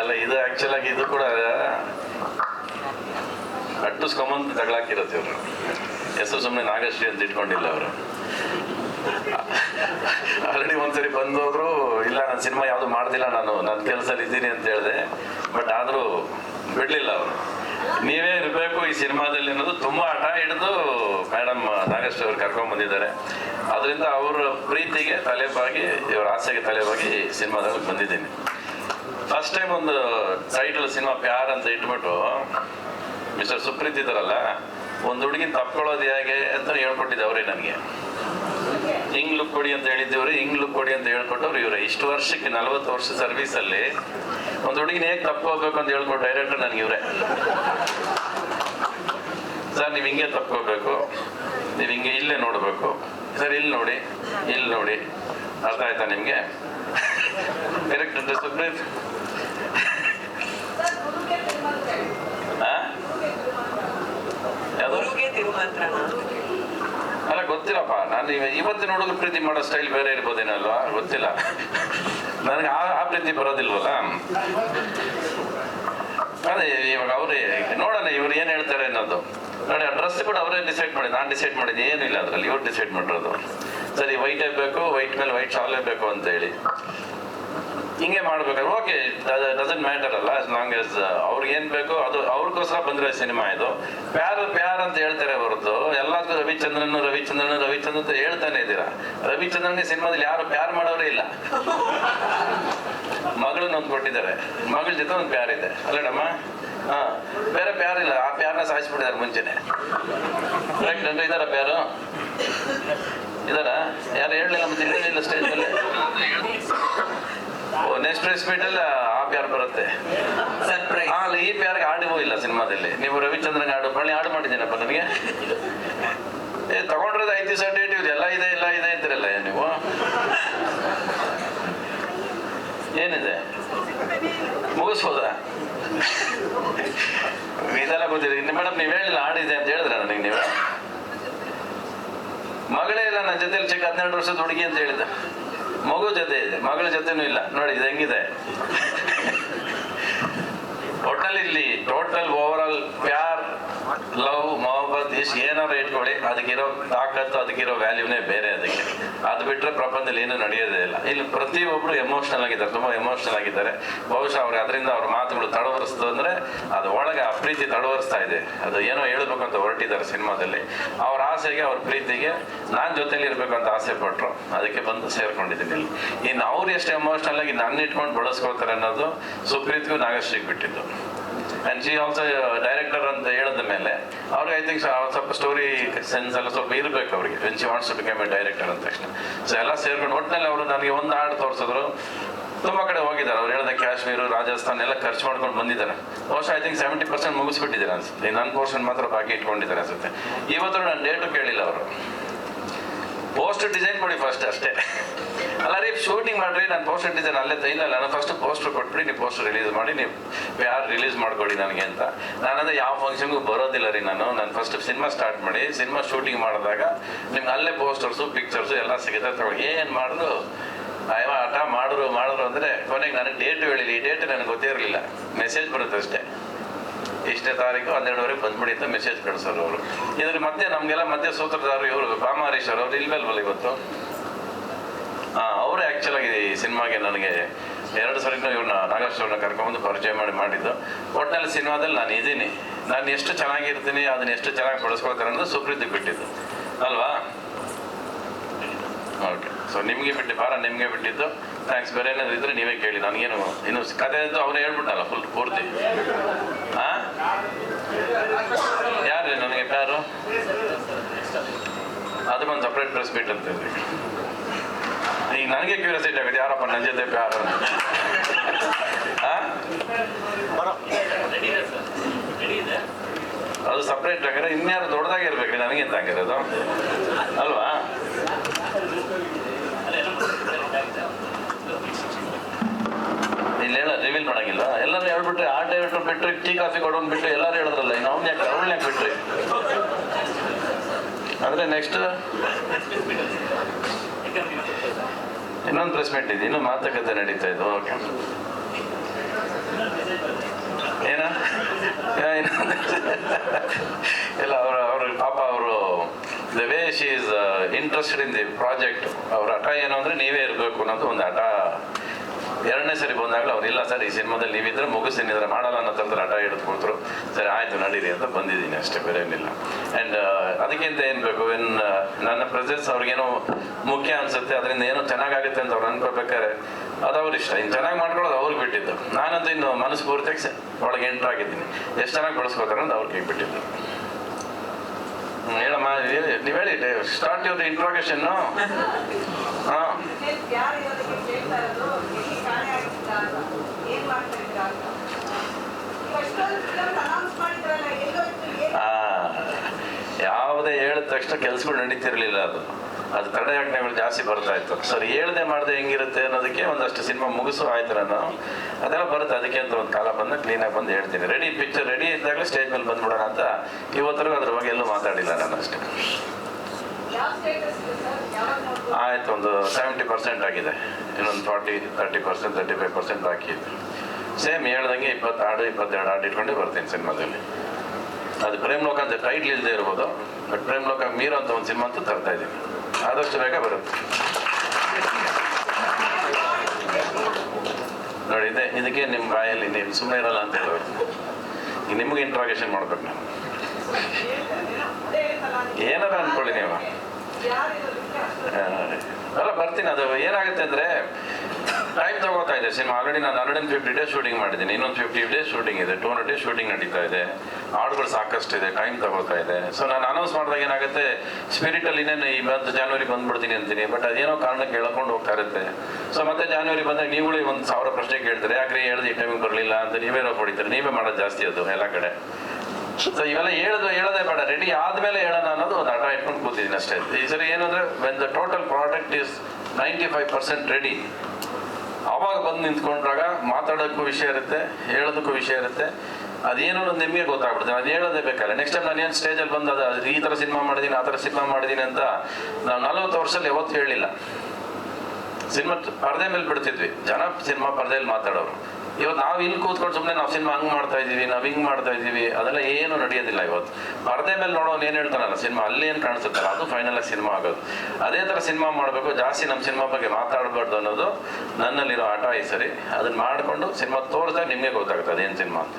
ಅಲ್ಲ, ಇದು ಆಕ್ಚುಲ್ ಇದು ಕೂಡ ಅಟ್ಟಿಸ್ಕೊಂಬಂದು ತಗಳಾಕಿರುತ್ತೆ ಇವರು. ಹೆಸರು ಸುಮ್ಮನೆ ನಾಗಶ್ರೀ ಅಂತ ಇಟ್ಕೊಂಡಿಲ್ಲ ಅವರು. ಆಲ್ರೆಡಿ ಒಂದ್ಸರಿ ಬಂದೋದ್ರು, ಇಲ್ಲ, ನಾನು ಸಿನಿಮಾ ಯಾವುದು ಮಾಡ್ತಿಲ್ಲ ನಾನು ನನ್ನ ಕೆಲಸದಲ್ಲಿ ಇದ್ದೀನಿ ಅಂತ ಹೇಳಿದೆ. ಬಟ್ ಆದರೂ ಬಿಡಲಿಲ್ಲ ಅವರು. ನೀವೇ ಇರಬೇಕು ಈ ಸಿನಿಮಾದಲ್ಲಿ ಅನ್ನೋದು ತುಂಬಾ ಹಠ ಹಿಡಿದು ಮೇಡಮ್ ನಾಗಶ್ರೀ ಅವ್ರು ಕರ್ಕೊಂಡ್ ಬಂದಿದ್ದಾರೆ. ಅದರಿಂದ ಅವರ ಪ್ರೀತಿಗೆ ತಲೆಬಾಗಿ ಇವರ ಆಸೆಗೆ ತಲೆಬಾಗಿ ಸಿನಿಮಾದಲ್ಲಿ ಬಂದಿದ್ದೀನಿ. ಫಸ್ಟ್ ಟೈಮ್ ಒಂದು ಟೈಟಲ್ ಸಿನಿಮಾ ಪ್ಯಾರ್ ಅಂತ ಇಟ್ಬಿಟ್ಟು ಮಿಸ್ಟರ್ ಸುಪ್ರೀತ್ ಇದ್ದಾರಲ್ಲ, ಒಂದು ಹುಡುಗಿನ ತಪ್ಕೊಳ್ಳೋದು ಹೇಗೆ ಅಂತ ಹೇಳ್ಕೊಟ್ಟಿದ್ದೆ ಅವರೇ ನನಗೆ. ಹಿಂಗ್ ಲುಕ್ ಕೊಡಿ ಅಂತ ಹೇಳಿದ್ದೇವ್ರಿ, ಹಿಂಗ್ ಲುಕ್ ಕೊಡಿ ಅಂತ ಹೇಳ್ಕೊಟ್ಟವ್ರು ಇವ್ರೆ. ಇಷ್ಟು ವರ್ಷಕ್ಕೆ, ನಲವತ್ತು ವರ್ಷ ಸರ್ವಿಸ್ ಅಲ್ಲಿ ಒಂದು ಹುಡುಗಿನ ಹೇಗೆ ತಪ್ಕೋಬೇಕು ಅಂತ ಹೇಳ್ಕೊಟ್ಟು ಡೈರೆಕ್ಟರ್ ನನಗೆ ಇವರೇ. ಸರ್, ನೀವು ಹಿಂಗೆ ತಪ್ಕೋಬೇಕು, ನೀವು ಹಿಂಗೆ ಇಲ್ಲೇ ನೋಡಬೇಕು. ಸರ್, ಇಲ್ಲಿ ನೋಡಿ ಇಲ್ಲಿ ನೋಡಿ. ಅರ್ಥ ಆಯ್ತಾ ನಿಮಗೆ? ಡೈರೆಕ್ಟರ್ ಸುಪ್ರೀತ್ ಆ? ಯಾವ್ದು ಗುರುಗೆ ತಿರುಮಂತ್ರಣ ಅಲ್ಲ ಗೊತ್ತಿಲ್ಲಪ್ಪ. ನಾನು ಇವ- ಇವತ್ತಿನ ಹುಡುಗ ಪ್ರೀತಿ ಮಾಡೋ ಸ್ಟೈಲ್ ಬೇರೆ ಇರ್ಬೋದೇನಲ್ವಾ ಗೊತ್ತಿಲ್ಲ. ನನಗೆ ಆ ಆ ಪ್ರೀತಿ ಬರೋದಿಲ್ವಲ್ಲ? ಅದೇ ಇವಾಗ ಅವರೇ ನೋಡೋಣ ಇವ್ರು ಏನು ಹೇಳ್ತಾರೆ ಅನ್ನೋದು. ನೋಡಿ ಆ ಡ್ರೆಸ್ ಕೂಡ ಅವರೇ ಡಿಸೈಡ್ ಮಾಡಿ ನಾನು ಡಿಸೈಡ್ ಮಾಡಿದ್ದು ಏನಿಲ್ಲ ಅದರಲ್ಲಿ ಇವ್ರು ಡಿಸೈಡ್ ಮಾಡಿರೋದು. ಸರಿ ವೈಟ್ ಬೇಕು ವೈಟ್ ಮೇಲೆ ವೈಟ್ ಶಾಲೇ ಬೇಕು ಅಂತ ಹೇಳಿ. ಹಿಂಗೆ ಮಾಡ್ಬೇಕಾದ್ರೆ, ಓಕೆ ಡಸಂಟ್ ಮ್ಯಾಟರ್ ಅಲ್ಲ ಆಸ್ ಲಾಂಗ್ ಆಸ್ ಅವ್ರಿಗೆ ಏನ್ ಬೇಕು ಅದು ಅವ್ರಿಗೋಸ್ಕರ ಬಂದಿರೋ ಸಿನಿಮಾ ಇದು. ಪ್ಯಾರ್ ಪ್ಯಾರ್ ಅಂತ ಹೇಳ್ತಾರೆ ಹೊರತು ಎಲ್ಲದಕ್ಕೂ ರವಿಚಂದ್ರನ್ ರವಿಚಂದ್ರನ್ ರವಿಚಂದ್ರನ್ ಅಂತ ಹೇಳ್ತಾನೆ ಇದ್ದೀರಾ? ರವಿಚಂದ್ರನ್ಗೆ ಸಿನಿಮಾದಲ್ಲಿ ಯಾರು ಪ್ಯಾರ್ ಮಾಡೋರೇ ಇಲ್ಲ. ಮಗಳು ಒಂದು ಕೊಟ್ಟಿದ್ದಾರೆ ಮಗಳ ಜೊತೆ ಒಂದು ಪ್ಯಾರ್ ಇದೆ. ಅಲ್ಲಡಮ್ಮ? ಹಾ, ಬೇರೆ ಪ್ಯಾರ್ ಇಲ್ಲ. ಆ ಪ್ಯಾರ್ನ ಸಾಯಿಸ್ಬಿಟ್ಟಿದ್ದಾರೆ ಮುಂಚೆನೆ. ಕರೆಕ್ಟ್ ಇದಾರ ಪ್ಯಾರು? ಇದಾರ ಯಾರು ಹೇಳಲಿಲ್ಲ ಮತ್ತೆ ಸ್ಟೇಜ್ ಮೇಲೆ ನೆಕ್ಸ್ಟ್ ಪ್ರೆಸ್ ಮೀಟ್ ಅಲ್ಲಿ ಆ ಪ್ಯಾರ್ ಬರುತ್ತೆ. ಸರ್ಪ್ರೈಸ್ ಅಲ್ಲ ಈ ಪ್ಯಾರ್ಗೆ ಹಾಡಿಗೂ ಇಲ್ಲ ಸಿನಿಮಾದಲ್ಲಿ. ನೀವು ರವಿಚಂದ್ರನ್ ಹಾಡು ಬಳ್ಳಿ ಹಾಡು ಮಾಡಿದ್ದೀನಪ್ಪ ನನಗೆ. ಏ ತಗೊಂಡ್ರದ ಐದು ದಿವಸ ಡೇಟ್ ಇದೆ ಎಲ್ಲ ಇದೆ ಎಲ್ಲ ಇದೆ ಅಂತಿರಲ್ಲ ನೀವು? ಏನಿದೆ? ಮುಗಿಸ್ಬೋದ? ಇದೆಲ್ಲ ಗೊತ್ತಿದೆ. ಮೇಡಮ್ ನೀವು ಹೇಳಿಲ್ಲ ಹಾಡಿದೆ ಅಂತ ಹೇಳಿದ್ರ ನನಗೆ ನೀವು? ಮಗಳೇ ಇಲ್ಲ ನನ್ನ ಜೊತೆಲಿ ಚಿಕ್ಕ ಹದಿನೆರಡು ವರ್ಷದ ಹುಡುಗಿ ಅಂತ ಹೇಳಿದ ಮಗು ಜೊತೆ ಇದೆ. ಮಗಳ ಜೊತೆನೂ ಇಲ್ಲ. ನೋಡಿ ಇದು ಹೆಂಗಿದೆ? ಟೋಟಲ್ ಇಲ್ಲಿ ಟೋಟಲ್ ಓವರ್ ಆಲ್ ಪ್ಯಾರ್ ಲವ್, ಮೊಹಬ್ಬತ್ ಇಷ್ಟು ಏನಾದ್ರು ಇಟ್ಕೊಳ್ಳಿ. ಅದಕ್ಕಿರೋ ತಾಕತ್ತು, ಅದಕ್ಕಿರೋ ವ್ಯಾಲ್ಯೂನೇ ಬೇರೆ ಅದಕ್ಕೆ. ಅದು ಬಿಟ್ಟರೆ ಪ್ರಪಂಚದಲ್ಲಿ ಏನೂ ನಡೆಯೋದೇ ಇಲ್ಲ. ಇಲ್ಲಿ ಪ್ರತಿಯೊಬ್ರು ಎಮೋಷನಲ್ ಆಗಿದ್ದಾರೆ, ತುಂಬ ಎಮೋಷನಲ್ ಆಗಿದ್ದಾರೆ. ಬಹುಶಃ ಅವ್ರಿಗೆ ಅದರಿಂದ ಅವ್ರ ಮಾತುಗಳು ತಡವರಿಸ್ತು ಅಂದರೆ ಅದು ಒಳಗೆ ಆ ಪ್ರೀತಿ ತಡವರಿಸ್ತಾ ಇದೆ. ಅದು ಏನೋ ಹೇಳ್ಬೇಕಂತ ಅಂತ ಹೊರಟಿದ್ದಾರೆ ಸಿನಿಮಾದಲ್ಲಿ. ಅವ್ರ ಆಸೆಗೆ, ಅವ್ರ ಪ್ರೀತಿಗೆ ನಾನು ಜೊತೆಲಿ ಇರಬೇಕು ಅಂತ ಆಸೆ ಪಟ್ರು. ಅದಕ್ಕೆ ಬಂದು ಸೇರ್ಕೊಂಡಿದ್ದೀನಿ ಇಲ್ಲಿ. ಇನ್ನು ಅವ್ರು ಎಷ್ಟು ಎಮೋಷನಲ್ ಆಗಿ ನನ್ನ ಇಟ್ಕೊಂಡು ಬಳಸ್ಕೊಳ್ತಾರೆ ಅನ್ನೋದು ಸುಪ್ರೀತ್ಗೂ ನಾಗಶ್ರೀಗೆ ಬಿಟ್ಟಿದ್ದು. ಅಂಡ್ ಶಿ ಆಲ್ಸೋ ಡೈರೆಕ್ಟರ್ ಅಂತ ಹೇಳಿದ ಮೇಲೆ, ಅವ್ರಿಗೆ ಐ ಥಿಂಕ್ ಸ್ವಲ್ಪ ಸ್ಟೋರಿ ಸೆನ್ಸ್ ಎಲ್ಲ ಸ್ವಲ್ಪ ಇರಬೇಕು ಅವರಿಗೆ when she wants to become a director ಅಂತ ತಕ್ಷಣ. ಸೊ ಎಲ್ಲ ಸೇರ್ಕೊಂಡು ಒಟ್ಟಿನಲ್ಲಿ ಅವರು ನನಗೆ ಒಂದು ಹಾಡು ತೋರಿಸಿದ್ರು. ತುಂಬ ಕಡೆ ಹೋಗಿದ್ದಾರೆ, ಅವ್ರು ಹೇಳಿದ ಕಾಶ್ಮೀರ, ರಾಜಸ್ಥಾನ ಎಲ್ಲ ಖರ್ಚು ಮಾಡ್ಕೊಂಡು ಬಂದಿದ್ದಾರೆ. ಬಹುಶಃ ಐ ಥಿಂಕ್ ಸೆವೆಂಟಿ ಪರ್ಸೆಂಟ್ ಮುಗಿಸ್ಬಿಟ್ಟಿದ್ದಾರೆ ಅನ್ಸುತ್ತೆ. ನನ್ನ ಪೋರ್ಷನ್ ಮಾತ್ರ ಬಾಕಿ ಇಟ್ಕೊಂಡಿದ್ದಾರೆ ಅನ್ಸುತ್ತೆ. ಇವತ್ತು ನಾನು ಡೇಟು ಕೇಳಿಲ್ಲ ಅವರು. ಪೋಸ್ಟ್ ಡಿಸೈನ್ ಕೊಡಿ ಫಸ್ಟ್ ಅಷ್ಟೇ. ಅಲ್ಲ ರೀ ಶೂಟಿಂಗ್ ಮಾಡ್ರಿ ನಾನು ಪೋಸ್ಟರ್ ಡಿಸೈನ್ ಅಲ್ಲೇ ತೈಲ ನಾನು ಫಸ್ಟ್ ಪೋಸ್ಟರ್ ಕೊಟ್ಬಿಡಿ, ನೀವು ಪೋಸ್ಟರ್ ರಿಲೀಸ್ ಮಾಡಿ, ನೀವು ಯಾರು ರಿಲೀಸ್ ಮಾಡ್ಕೊಡಿ ನನಗೆ ಅಂತ. ನಾನಂದ್ರೆ ಯಾವ ಫಂಕ್ಷನ್ಗೂ ಬರೋದಿಲ್ಲ ರೀ ನಾನು. ನಾನು ಫಸ್ಟ್ ಸಿನಿಮಾ ಸ್ಟಾರ್ಟ್ ಮಾಡಿ ಸಿನಿಮಾ ಶೂಟಿಂಗ್ ಮಾಡಿದಾಗ ನಿಮ್ಗೆ ಅಲ್ಲೇ ಪೋಸ್ಟರ್ಸು ಪಿಕ್ಚರ್ಸು ಎಲ್ಲ ಸಿಗುತ್ತೆ. ತಗೊಳ್ಳಿ. ಏನು ಮಾಡಿದ್ರು? ಅಯ್ಯೋ ಆಟ ಮಾಡಿದ್ರು ಮಾಡಿದ್ರು ಅಂದರೆ ಕೊನೆಗೆ ನನಗೆ ಡೇಟ್ ಹೇಳಿಲ್ಲ ಈ ಡೇಟ್ ನನಗೆ ಗೊತ್ತೇ ಇರಲಿಲ್ಲ ಮೆಸೇಜ್ ಬರುತ್ತೆ ಅಷ್ಟೇ. ಇಷ್ಟನೇ ತಾರೀಕು ಹನ್ನೆರಡುವರೆಗೆ ಬಂದ್ಬಿಡಿ ಅಂತ ಮೆಸೇಜ್ ಕಳಿಸೋರು ಅವರು. ಇದ್ರ ಮತ್ತೆ ನಮಗೆಲ್ಲ ಮಧ್ಯೆ ಸೂತ್ರಧಾರರು ಇವರು ಬಾಮಾರೀಶ್ವರ್ ಅವ್ರು ಇಲ್ವಲ್ವಲ್ಲ ಇವತ್ತು? ಅವರೇ ಆ್ಯಕ್ಚುಲಾಗಿ ಈ ಸಿನಿಮಾಗೆ ನನಗೆ ಎರಡು ಸರಿನೂ ಇವ್ರನ್ನ ನಾಗೇಶ್ ಕರ್ಕೊಂಡು ಪರಿಚಯ ಮಾಡಿ, ಮಾಡಿದ್ದು. ಒಟ್ಟಿನಲ್ಲಿ ಸಿನಿಮಾದಲ್ಲಿ ನಾನು ಇದ್ದೀನಿ ನಾನು ಎಷ್ಟು ಚೆನ್ನಾಗಿರ್ತೀನಿ, ಅದನ್ನ ಎಷ್ಟು ಚೆನ್ನಾಗಿ ಬಳಸ್ಕೊಳ್ತಾರೆ ಅನ್ನೋದು ಸುಪ್ರೀತಿ ಬಿಟ್ಟಿದ್ದು. ಅಲ್ವಾ? ಓಕೆ ಸೊ ನಿಮಗೆ ಬಿಟ್ಟು, ಭಾರ ನಿಮಗೆ ಬಿಟ್ಟಿದ್ದು. ಥ್ಯಾಂಕ್ಸ್ ಬೇರೆ ಏನಾದ್ರು ಇದ್ರೆ ನೀವೇ ಕೇಳಿ. ನನಗೇನು, ಇನ್ನು ಕತೆ ಇದ್ದು ಅವ್ರು ಹೇಳ್ಬಿಟ್ಟಲ್ಲ ಫುಲ್ ಪೂರ್ತಿ. ಹಾಂ ಯಾರು ನನಗೆ ಪ್ಯಾರು ಒಂದು ಸಪ್ರೇಟ್ ಪ್ರೆಸ್ ಮೀಟ್ ಅಂತ ಈಗ ನನಗೆ ಕ್ಯೂರಿಯಾಸಿಟಿ ಆಗುತ್ತೆ ಯಾರಪ್ಪ ನನ್ನ ಜೊತೆ ಆ? ಅದು ಸಪ್ರೇಟ್ ಆಗಿರೋ, ಇನ್ಯಾರು ದೊಡ್ಡದಾಗಿ ನನಗೆ ಎಂತ ಹಂಗಿರೋದು ಅಲ್ವಾ? ಇಲ್ಲಿ ಹೇಳ ರಿವೀಲ್ ಮಾಡಂಗಿಲ್ಲ. ಎಲ್ಲರೂ ಹೇಳ್ಬಿಟ್ರೆ ಆ ಡೈರೆಕ್ಟರ್ ಬಿಟ್ರಿ, ಟೀ, ಕಾಫಿ ಕೊಡೋನ್ ಬಿಟ್ರಿ, ಎಲ್ಲರೂ ಹೇಳಿದ್ರಲ್ಲ, ಇನ್ನು ಅವ್ನ ಯಾಕೆ ಅವಳನ್ನ ಯಾಕೆ ಬಿಟ್ರಿ. ಅಂದ್ರೆ ನೆಕ್ಸ್ಟ್ ಇನ್ನೊಂದು ಪ್ರೆಸ್ ಇದೆ ಇನ್ನೊಂದು ಮಾತುಕತೆ ನಡೀತಾ ಇದು, ಓಕೆ. ಏನ? ಇಲ್ಲ, ಅವ್ರ ಅವ್ರ ಪಾಪ ಅವರು the way she is interested in the project ಅವ್ರ ಹಠ ಏನು ಅಂದ್ರೆ ನೀವೇ ಇರಬೇಕು ಅನ್ನೋದು ಒಂದು ಹಠ. ಎರಡನೇ ಸರಿ ಬಂದಾಗಲೂ ಅವ್ರು ಇಲ್ಲ ಸರ್ ಈ ಸಿನಿಮಾದಲ್ಲಿ ನೀವಿದ್ರೆ ಮುಗಿಸ್ತೀನಿ ಇದ್ರೆ ಮಾಡಲ್ಲ ಅನ್ನೋ ಥರದ ಹಠ ಹಿಡಿದು ಕೊಡ್ತರು ಸರಿ ಆಯಿತು ನಡೀರಿ ಅಂತ ಬಂದಿದ್ದೀನಿ ಅಷ್ಟೇ ಬೇರೆ ಏನಿಲ್ಲ. ಆ್ಯಂಡ್ ಅದಕ್ಕಿಂತ ಏನು ಬೇಕು? ಇನ್ ನನ್ನ ಪ್ರೆಸೆನ್ಸ್ ಅವ್ರಿಗೇನೋ ಮುಖ್ಯ ಅನ್ಸುತ್ತೆ ಅದರಿಂದ ಏನೋ ಚೆನ್ನಾಗಾಗುತ್ತೆ ಅಂತ ಅವ್ರು ಅನ್ಕೋಬೇಕಾದ್ರೆ ಅದು ಅವ್ರ ಇಷ್ಟ. ಇನ್ನು ಚೆನ್ನಾಗಿ ಮಾಡ್ಕೊಳ್ಳೋದು ಅವ್ರಿಗೆ ಬಿಟ್ಟಿದ್ದು. ನಾನಂತೂ ಇನ್ನು ಮನಸ್ಸು ಪೂರ್ತಿಯಾಗಿ ಒಳಗೆ ಎಂಟ್ರ್ ಆಗಿದ್ದೀನಿ. ಎಷ್ಟು ಚೆನ್ನಾಗಿ ಬಳಸ್ಕೋತಾರೆ ಅಂತ ಅವ್ರಿಗೆ ಬಿಟ್ಟಿದ್ದು. ಹೇಳಮ್ಮ ನೀವು ಹೇಳಿ ಸ್ಟಾರ್ಟ್ ಯುವರ್ ಇಂಟ್ರೋಗೇಷನ್ನು ಹಾಂ ಯಾರು ಇರೋದಕ್ಕೆ ಕೇಳ್ತಾ ಇರೋದು ಎಲ್ಲಿ ಕಾಣೆ ಆಗಿದ್ದೀರಾ ಅಂತ ಏನ್ ಮಾಡ್ತಾ ಇದ್ದೀರಾ ಅಂತ ಈಗ ಅಷ್ಟೊಂದು ಫಿಲಮ್ ಅನೌನ್ಸ್ ಮಾಡಿದ್ರಲ್ಲ ಎಲ್ಲೋಯ್ತು ಏನು ಆ, ಯಾವುದೇ ಹೇಳಿದ ತಕ್ಷಣ ಕೆಲಸಗಳು ನಡೀತಿರ್ಲಿಲ್ಲ ಅದು. ಅದು ತಡೆಯಾಜ್ಞೆಗಳು ಜಾಸ್ತಿ ಬರ್ತಾ ಇತ್ತು. ಸರ್ ಹೇಳ್ದೆ ಮಾಡದೆ ಹೆಂಗಿರುತ್ತೆ ಅನ್ನೋದಕ್ಕೆ ಒಂದಷ್ಟು ಸಿನಿಮಾ ಮುಗಿಸು ಆಯ್ತು ನಾನು. ಅದೆಲ್ಲ ಬರುತ್ತೆ ಅದಕ್ಕೆ ಅಂತ ಒಂದು ಕಾಲ ಬಂದ ಕ್ಲೀನಾಗಿ ಬಂದು ಹೇಳ್ತೀನಿ. ರೆಡಿ ಪಿಕ್ಚರ್ ರೆಡಿ ಇದ್ದಾಗಲೇ ಸ್ಟೇಜ್ ಮೇಲೆ ಬಂದ್ಬಿಡೋಣ ಅಂತ ಇವತ್ತರೆಗೂ ಅದ್ರ ಬಗ್ಗೆ ಎಲ್ಲೂ ಮಾತಾಡಿಲ್ಲ ನಾನು ಅಷ್ಟೇ. ಆಯ್ತು ಒಂದು ಸೆವೆಂಟಿ ಪರ್ಸೆಂಟ್ ಆಗಿದೆ. ಇನ್ನೊಂದು forty thirty percent thirty five percent ಬಾಕಿ ಇದೆ. ಸೇಮ್ ಹೇಳ್ದಂಗೆ ಇಪ್ಪತ್ತು ಹಾಡು ಇಪ್ಪತ್ತೆರಡು ಹಾಡು ಇಟ್ಕೊಂಡೇ ಬರ್ತೀನಿ ಸಿನಿಮಾದಲ್ಲಿ. ಅದು ಪ್ರೇಮ್ ಲೋಕ ಅಂತ ಟೈಟ್ಲ್ ಇಲ್ಲದೆ ಇರ್ಬೋದು ಬಟ್ ಪ್ರೇಮ್ ಲೋಕ ಮೀರೋ ಅಂತ ಒಂದು ಸಿನಿಮಾ ಅಂತ ತರ್ತಾ ಇದ್ದೀನಿ. ಆದಷ್ಟು ಬೇಗ ಬರುತ್ತೆ. ನೋಡಿ ಇದೆ ಇದಕ್ಕೆ ನಿಮ್ಮ ಬಾಯಲ್ಲಿ ನೀವು ಸುಮ್ಮನೆ ಇರಲ್ಲ ಅಂತ ಈಗ ನಿಮಗೆ ಇಂಟ್ರಾಗೇಷನ್ ಮಾಡ್ಬೇಕು ನಾನು. ಏನಾರ ಅನ್ಕೊಳ್ಳಿ ನೀವು. ಅಲ್ಲ ಬರ್ತೀನಿ. ಅದು ಏನಾಗುತ್ತೆ ಅಂದ್ರೆ ಟೈಮ್ ತಗೋತಾ ಇದೆ ಸಿನಿಮಾ ಆಲ್ರೆಡಿ ನಾನು hundred and fifty days shooting ಮಾಡಿದ್ದೀನಿ. ಇನ್ನೊಂದು ಫಿಫ್ಟಿ ಡೇಸ್ ಶೂಟಿಂಗ್ ಇದೆ. ಟೂ ಹಂಡ್ರೆಡ್ ಡೇಸ್ ಶೂಟಿಂಗ್ ನಡೀತಾ ಇದೆ. ಹಾಡುಗಳು ಸಾಕಷ್ಟು ಇದೆ. ಟೈಮ್ ತಗೋತಾ ಇದೆ ಸೊ ನಾನು ಅನೌನ್ಸ್ ಮಾಡಿದಾಗ ಏನಾಗುತ್ತೆ? ಸ್ಪಿರಿಟಲ್ಲಿ ಇನ್ನೇನು ಈ ಬಂದು ಜಾನ್ವರಿ ಬಂದ್ಬಿಡ್ತೀನಿ ಅಂತೀನಿ. ಬಟ್ ಅದೇನೋ ಕಾರಣಕ್ಕೆ ಹೇಳ್ಕೊಂಡು ಹೋಗ್ತಾ ಇರುತ್ತೆ. ಸೊ ಮತ್ತೆ ಜಾನ್ವರಿ ಬಂದಾಗ ನೀವುಗಳೇ ಒಂದು ಸಾವಿರ ಪ್ರಶ್ನೆ ಕೇಳ್ತಾರೆ. ಯಾಕೆ ಹೇಳಿದ್ರೆ ಈ ಟೈಮಿಗೆ ಬರಲಿಲ್ಲ ಅಂತ ನೀವೇ ಹೊಡಿತಾರೆ. ನೀವೇ ಮಾಡೋದು ಜಾಸ್ತಿ ಅದು ಎಲ್ಲ ಕಡೆ. ಸೊ ಇವೆಲ್ಲ ಹೇಳೋದು, ಹೇಳೋದೇ ಬೇಡ. ರೆಡಿ ಆದ್ಮೇಲೆ ಹೇಳೋಣ ಅನ್ನೋದು ಒಂದು ಹಠ ಇಟ್ಕೊಂಡು ಕೂತಿದ್ದೀನಿ ಅಷ್ಟೇ. ಈ ಸರಿ ಏನಂದ್ರೆ when the total product is ninety five percent ready ಬಂದು ನಿಂತ್ಕೊಂಡ್ರಾಗ ಮಾತಾಡೋಕ್ಕೂ ವಿಷಯ ಇರುತ್ತೆ, ಹೇಳೋದಕ್ಕೂ ವಿಷಯ ಇರುತ್ತೆ. ಅದೇನೋ ಒಂದು ನಿಮಗೆ ಗೊತ್ತಾಗ್ಬಿಡುತ್ತೆ. ಅದು ಹೇಳೋದೇ ಬೇಕಾದ್ರೆ ನೆಕ್ಸ್ಟ್ ಟೈಮ್ ನಾನು ಏನು ಸ್ಟೇಜಲ್ಲಿ ಬಂದು ಅದು ಈ ಥರ ಸಿನಿಮಾ ಮಾಡಿದ್ದೀನಿ ಆ ಥರ ಸಿನಿಮಾ ಮಾಡಿದ್ದೀನಿ ಅಂತ ನಾನು ನಲವತ್ತು ವರ್ಷದಲ್ಲಿ ಯಾವತ್ತೂ ಹೇಳಿಲ್ಲ. ಸಿನಿಮಾ ಪರದೆ ಮೇಲೆ ಬಿಡ್ತಿದ್ವಿ. ಜನ ಸಿನಿಮಾ ಪರದೆಯಲ್ಲಿ ಮಾತಾಡೋರು. ಇವತ್ತು ನಾವು ಇಲ್ಲಿ ಕೂತ್ಕೊಂಡು ಸುಮ್ಮನೆ ನಾವು ಸಿನಿಮಾ ಹಂಗ್ ಮಾಡ್ತಾ ಇದೀವಿ ನಾವು ಹಿಂಗೆ ಮಾಡ್ತಾ ಇದೀವಿ ಅದೆಲ್ಲ ಏನು ನಡೆಯೋದಿಲ್ಲ ಇವತ್ತು. ಪರದೆ ಮೇಲೆ ನೋಡೋನು ಏನು ಹೇಳ್ತಾನಲ್ಲ, ಸಿನಿಮಾ ಅಲ್ಲಿ ಏನು ಕಾಣಿಸುತ್ತಲ್ಲ, ಅದು ಫೈನಲ್ ಆಗಿ ಸಿನಿಮಾ ಆಗೋದು. ಅದೇ ಥರ ಸಿನಿಮಾ ಮಾಡಬೇಕು, ಜಾಸ್ತಿ ನಮ್ಮ ಸಿನಿಮಾ ಬಗ್ಗೆ ಮಾತಾಡಬಾರ್ದು ಅನ್ನೋದು ನನ್ನಲ್ಲಿರೋ ಆಟ ಈ ಸರಿ. ಅದನ್ನ ಮಾಡಿಕೊಂಡು ಸಿನಿಮಾ ತೋರಿಸಿದಾಗ ನಿಮಗೆ ಗೊತ್ತಾಗುತ್ತೆ ಅದೇನು ಸಿನಿಮಾ ಅಂತ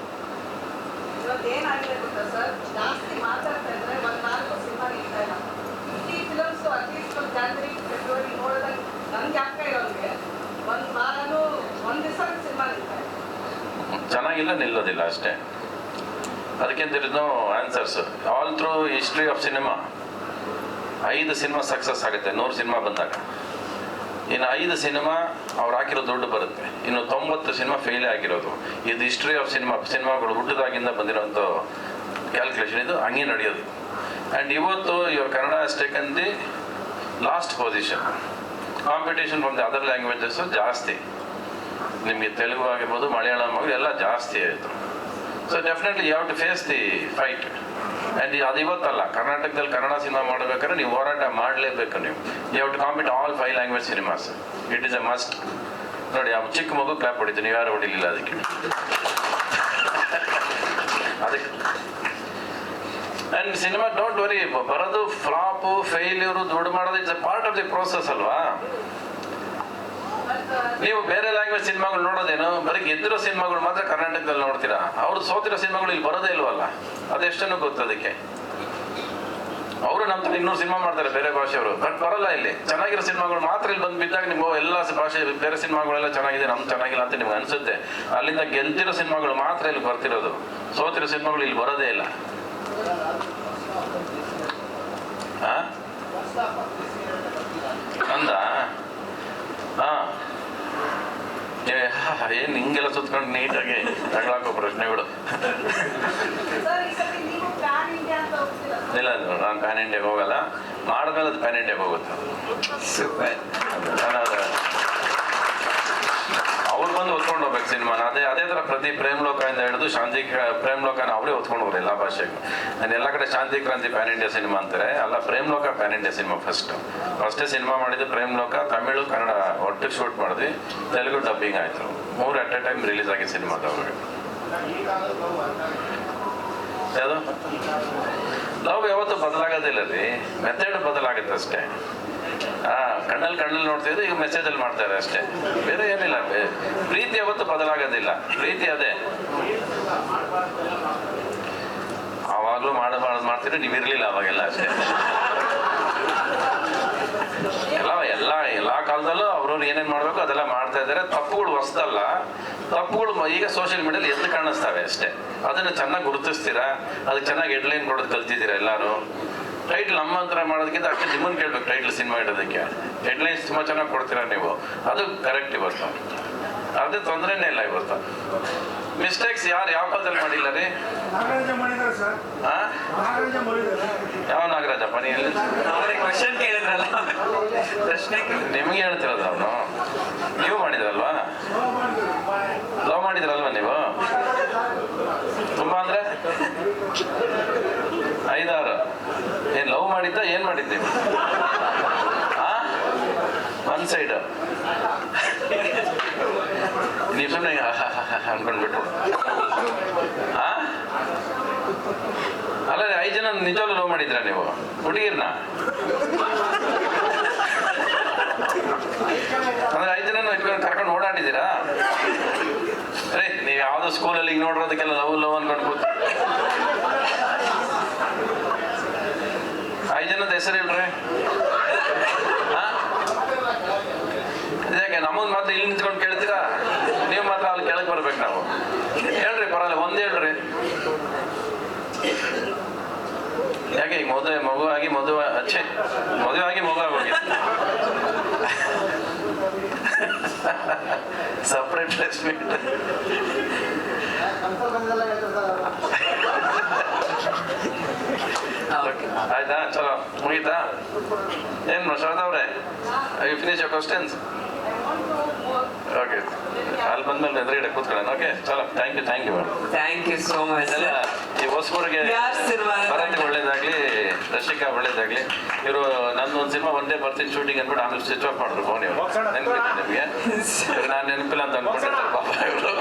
ಇವತ್ತು ಏನಾಗಿದೆ ಗೊತ್ತಾ ಸರ್ ಜಾಸ್ತಿ ಮಾತಾಡ್ತಾ ಇದ್ರೆ ಒಂದ್ ನಾಲ್ಕು ಸಿನಿಮಾ ನಿಲ್ತಾ ಇಲ್ಲ ಈ ಫಿಲಮ್ಸ್ ಅಟ್ಲೀಸ್ಟ್ ಒಂದು ಜಾನ್ವರಿ ಫೆಬ್ರವರಿ ನೋಡಿದಾಗ ನನ್ಗೆ ಆಗ್ತಾ ಇರೋಂಗೆ ಒಂದ್ ವಾರನೂ ಒಂದ್ ದಿವಸ ಸಿನಿಮಾ ನಿಲ್ತಾ ಇಲ್ಲ ಚೆನ್ನಾಗಿಲ್ಲ ನಿಲ್ಲೋದಿಲ್ಲ ಅಷ್ಟೇ. ಅದಕ್ಕೆ no answers all through history of cinema ಐದು ಸಿನಿಮಾ ಸಕ್ಸಸ್ ಆಗುತ್ತೆ. ನೂರು ಸಿನಿಮಾ ಬಂದಾಗ. ಇನ್ನು ಐದು ಸಿನಿಮಾ ಅವ್ರು ಹಾಕಿರೋ ದುಡ್ಡು ಬರುತ್ತೆ. ಇನ್ನು ತೊಂಬತ್ತು ಸಿನಿಮಾ ಫೇಲ್ ಆಗಿರೋದು. ಇದು ಹಿಸ್ಟ್ರಿ ಆಫ್ ಸಿನಿಮಾ ಸಿನಿಮಾಗಳು ಹುಟ್ಟಿದಾಗಿಂದ ಬಂದಿರೋಂಥ ಕ್ಯಾಲ್ಕುಲೇಷನ್ ಇದು. ಹಂಗೆ ನಡೆಯೋದು. ಆ್ಯಂಡ್ ಇವತ್ತು ಇವ್ರ ಕನ್ನಡ ಅಷ್ಟೇ taken the last position competition from the other languages ಜಾಸ್ತಿ. ನಿಮಗೆ ತೆಲುಗು ಆಗಿರ್ಬೋದು, ಮಲಯಾಳಂ ಆಗಿರ್ಬೋದು, ಎಲ್ಲ ಜಾಸ್ತಿ ಆಯಿತು. So definitely you have to face the fight and ಅದು ಇವತ್ತಲ್ಲ, ಕರ್ನಾಟಕದಲ್ಲಿ ಕನ್ನಡ ಸಿನಿಮಾ ಮಾಡಬೇಕಾದ್ರೆ ನೀವು ಹೋರಾಟ ಮಾಡಲೇಬೇಕು ನೀವು. You have to compete all five language cinemas it is a must ನೋಡಿ, ಆ ಚಿಕ್ಕ ಮಗು ಕ್ಲಾಪ್ ಹೊಡಿತು, ನೀವು ಯಾರು ಹೊಡಿಲಿಲ್ಲ ಅದಕ್ಕೆ? ಅದಕ್ಕೆ. ಆ್ಯಂಡ್ ಸಿನಿಮಾ ಡೋಂಟ್ ವರಿ ಬರೋದು ಫ್ಲಾಪು ಫೇಲ್ಯೂರು ದುಡ್ಡು ಮಾಡೋದು it's a part of the process ಅಲ್ವಾ? ನೀವು ಬೇರೆ ಲ್ಯಾಂಗ್ವೇಜ್ ಸಿನಿಮಾಗಳು ನೋಡೋದೇನು? ಬರೀ ಗೆದ್ದಿರೋ ಸಿನಿಮಾಗಳು ಮಾತ್ರ ಕರ್ನಾಟಕದಲ್ಲಿ ನೋಡ್ತೀರಾ? ಅವ್ರು ಸೋತಿರೋ ಸಿನಿಮಾಗಳು ಇಲ್ಲಿ ಬರೋದೇ ಇಲ್ವಲ್ಲ? ಅದೆಷ್ಟನ್ನು ಗೊತ್ತು ಅದಕ್ಕೆ? ಅವರು ನಮ್ಮ ತರ ಇನ್ನೂರು ಸಿನಿಮಾ ಮಾಡ್ತಾರೆ ಬೇರೆ ಭಾಷೆಯವರು. ಬಟ್ ಬರಲ್ಲ ಇಲ್ಲಿ. ಚೆನ್ನಾಗಿರೋ ಸಿನಿಮಾಗಳು ಮಾತ್ರ ಇಲ್ಲಿ ಬಂದು ಬಿದ್ದಾಗ ನಿಮ್ಗೆ ಎಲ್ಲ ಭಾಷೆ, ಬೇರೆ ಸಿನಿಮಾಗಳೆಲ್ಲ ಚೆನ್ನಾಗಿದೆ, ನಮ್ಗೆ ಚೆನ್ನಾಗಿಲ್ಲ ಅಂತ ನಿಮ್ಗೆ ಅನ್ಸುತ್ತೆ. ಅಲ್ಲಿಂದ ಗೆಲ್ತಿರೋ ಸಿನಿಮಾಗಳು ಮಾತ್ರ ಇಲ್ಲಿ ಬರ್ತಿರೋದು. ಸೋತಿರೋ ಸಿನಿಮಾಗಳು ಇಲ್ಲಿ ಬರೋದೇ ಇಲ್ಲ ಆ? ನಂದ ಹಾ ಏನು ಹಿಂಗೆಲ್ಲ ಸುತ್ಕೊಂಡು ನೀಟಾಗಿ ತಗೊಳಕೋ ಪ್ರಶ್ನೆಗಳು ಇಲ್ಲ ನಾನು ಪ್ಯಾನ್ ಇಂಡಿಯಾಗೆ ಹೋಗಲ್ಲ. ಮಾಡಿದ್ಮೇಲೆ ಅದು ಪ್ಯಾನ್ ಇಂಡಿಯಾಗೆ ಹೋಗುತ್ತೆ ಸೂಪರ್ ನಾನು ಅದು- ಅವ್ರು ಬಂದು ಹೊತ್ಕೊಂಡು ಹೋಗ್ಬೇಕು ಸಿನಿಮಾನ. ಅದೇ ಅದೇ ಥರ ಪ್ರತಿ ಪ್ರೇಮ್ ಲೋಕದಿಂದ ಹಿಡಿದು ಶಾಂತಿ ಪ್ರೇಮ್ ಲೋಕನ ಅವರೇ ಹೊತ್ಕೊಂಡು ಹೋಗ್ರಿ ಎಲ್ಲ ಭಾಷೆಗೂ. ನಾನು ಎಲ್ಲ ಕಡೆ ಶಾಂತಿ ಕ್ರಾಂತಿ ಪ್ಯಾನ್ ಇಂಡಿಯಾ ಸಿನಿಮಾ ಅಂತಾರೆ. ಅಲ್ಲ Prem Loka pan India cinema first ಫಸ್ಟೇ ಸಿನಿಮಾ ಮಾಡಿದ್ದು ಪ್ರೇಮ್ ಲೋಕ ತಮಿಳು, ಕನ್ನಡ ಒಟ್ಟಿಗೆ ಶೂಟ್ ಮಾಡಿದ್ವಿ. ತೆಲುಗು ಡಬ್ಬಿಂಗ್ ಆಯಿತು. ಮೂರು ಅಟ್ ಎ ಟೈಮ್ ರಿಲೀಸ್ ಆಗಿ ಸಿನಿಮಾದವ್ರಿಗೆ. ಯಾವುದು? ಲವ್ ಯಾವತ್ತೂ ಬದಲಾಗೋದಿಲ್ಲ ರೀ. ಮೆಥಡ್ ಬದಲಾಗುತ್ತೆ ಅಷ್ಟೇ. ಕಣ್ಣಲ್ಲಿ ಕಣ್ಣಲ್ಲಿ ನೋಡ್ತಿದ್ರೆ ಈಗ ಮೆಸೇಜಲ್ಲಿ ಮಾಡ್ತಾರೆ ಅಷ್ಟೇ. ಬೇರೆ ಏನಿಲ್ಲ ಪ್ರೀತಿ ಅವತ್ತು ಬದಲಾಗೋದಿಲ್ಲ. ಪ್ರೀತಿ ಅದೇ. ಆವಾಗಲೂ ಮಾಡೋದು ಮಾಡ್ತೀರಿ ನೀವು ಇರಲಿಲ್ಲ ಅವಾಗೆಲ್ಲ ಅಷ್ಟೇ. ಎಲ್ಲ ಎಲ್ಲ ಎಲ್ಲ ಕಾಲದಲ್ಲೂ ಅವ್ರವ್ರು ಏನೇನು ಮಾಡಬೇಕು ಅದೆಲ್ಲ ಮಾಡ್ತಾ ಇದ್ದಾರೆ. ತಪ್ಪುಗಳು ಹೊಸದಲ್ಲ. ತಪ್ಪುಗಳು ಈಗ ಸೋಷಿಯಲ್ ಮೀಡಿಯಲ್ಲಿ ಎದ್ದು ಕಾಣಿಸ್ತವೆ ಅಷ್ಟೇ. ಅದನ್ನು ಚೆನ್ನಾಗಿ ಗುರುತಿಸ್ತೀರಾ? ಅದಕ್ಕೆ ಚೆನ್ನಾಗಿ ಹೆಡ್ಲೈನ್ ಕೊಡೋದು ಕಲ್ತಿದ್ದೀರಾ ಎಲ್ಲರೂ? ಟೈಟ್ಲ್ ನಮ್ಮ ಹತ್ರ ಮಾಡೋದಕ್ಕಿಂತ ಅಷ್ಟೇ ನಿಮ್ಮನ್ನು ಕೇಳ್ಬೇಕು ಟೈಟ್ಲ್ ಸಿನಿಮಾ ಇಡೋದಕ್ಕೆ. ಹೆಡ್ಲೈನ್ಸ್ ತುಂಬ ಚೆನ್ನಾಗಿ ಕೊಡ್ತೀರಾ ನೀವು? ಅದು ಕರೆಕ್ಟ್ ಇವತ್ತು. ಅದೇ ತೊಂದರೆನೇ ಇಲ್ಲ ಇವತ್ತು. ಮಿಸ್ಟೇಕ್ಸ್ ಯಾರು ಯಾವ ಕಾಲದಲ್ಲಿ ಮಾಡಿಲ್ಲ ರೀ? ನಾಗರಾಜ ನಾಗರಾಜ ಯಾವ ನಾಗರಾಜಪ್ಪ ನೀ ಎಲ್ಲಿ ಅವ್ರಿಗೆ ಕ್ವಶನ್ ಕೇಳಿದ್ರಲ್ಲ. ಪ್ರಶ್ನೆ ನಿಮಗೆ ಹೇಳ್ತಿರೋದು ಅವನು? ನೀವು ಮಾಡಿದ್ರಲ್ವಾ ಲವ್ ಮಾಡಿದ್ರಲ್ವಾ ನೀವು ತುಂಬಾ ಅಂದ್ರೆ ಐದಾರು ಏನ್ ಲವ್ ಮಾಡಿದ್ದ ಏನ್ ಮಾಡಿದ್ದೆ? ಒನ್ ಸೈಡ್ ನೀವು ಸುಮ್ಮನೆ ಅನ್ಕೊಂಡ್ಬಿಟ್ರು. ಆ? ಅಲ್ಲ, ಐದು ಜನ ನಿಜವಾಗ್ಲು ಲವ್ ಮಾಡಿದ್ರ ನೀವು? ಹುಡುಗಿರ್ನ? ಅಂದ್ರೆ ಐದು ಜನ ಇಟ್ಕೊಂಡು ಕರ್ಕೊಂಡು ಓಡಾಡಿದ್ದೀರಾ? ಅರೇ, ನೀವು ಯಾವ್ದೋ ಸ್ಕೂಲಲ್ಲಿ ಈಗ ನೋಡಿರೋದಕ್ಕೆಲ್ಲ ಲವ್ ಲವ್ ಅನ್ಕೊಂಡು ಕೂತ್ ಐದು ಜನದ ಹೆಸರು ಹೇಳ್ರಿ ಹಾ ನಮ್ಮನ್ ಮಾತ್ರ ಇಲ್ಲಿ ನಿಂತ್ಕೊಂಡು ಕೇಳ್ತೀರಾ ನೀವು ಮಾತ್ರ ಅಲ್ಲಿ ಕೆಳಗೆ ಬರ್ಬೇಕು ನಾವು. ಹೇಳ್ರಿ, ಪರವಾಗಿಲ್ಲ, ಒಂದ್ ಹೇಳ್ರಿ. ಯಾಕೆ, ಈಗ ಮದುವೆ, ಮಗು ಆಗಿ ಮದುವೆ ಅಚ್ಚೆ ಮದುವೆ ಆಗಿ ಮಗು ಆಗೋಗಿ ಸಪ್ರೇಟ್ ಪ್ಲೇಸ್ಮೆಂಟ್ ಆಯ್ತಾ? ಚಲೋ, ಮುಗೀತಾ? ಏನು ಶರದವ್ರೆ I finish your questions okay ಅಲ್ಲಿ ಬಂದ್ಮೇಲೆ ಎದುರುಗಡೆ ಕೂತ್ಕೊಳ್ಳೋಣ. ಓಕೆ ಚಲೋ. Thank you thank you madam thank you so much ಎಲ್ಲ ಈ ಹೊಸಬರಿಗೆ ಯಾರ್ ಒಳ್ಳೇದಾಗಲಿ ಭರತ್ ಒಳ್ಳೇದಾಗ್ಲಿ ರಶಿಕಾ ಒಳ್ಳೇದಾಗಲಿ ಇವರು ನಂದು ಒಂದು ಸಿನಿಮಾ ಒಂದೇ ಬರ್ತೀನಿ ಶೂಟಿಂಗ್ ಅಂದ್ಬಿಟ್ಟು ಆಮೇಲೆ ಸ್ವಿಚ್ ಆಫ್ ಮಾಡಿದ್ರು ಫೋನ್ ಇವರು. ನೆನಪಿಲ್ಲ ನಿಮಗೆ? ನಾನು ನೆನಪಿಲ್ಲ ಅಂತ ಅನ್ಕೊಂಡಿದ್ದೆ ಪಾಪ ಇವರು.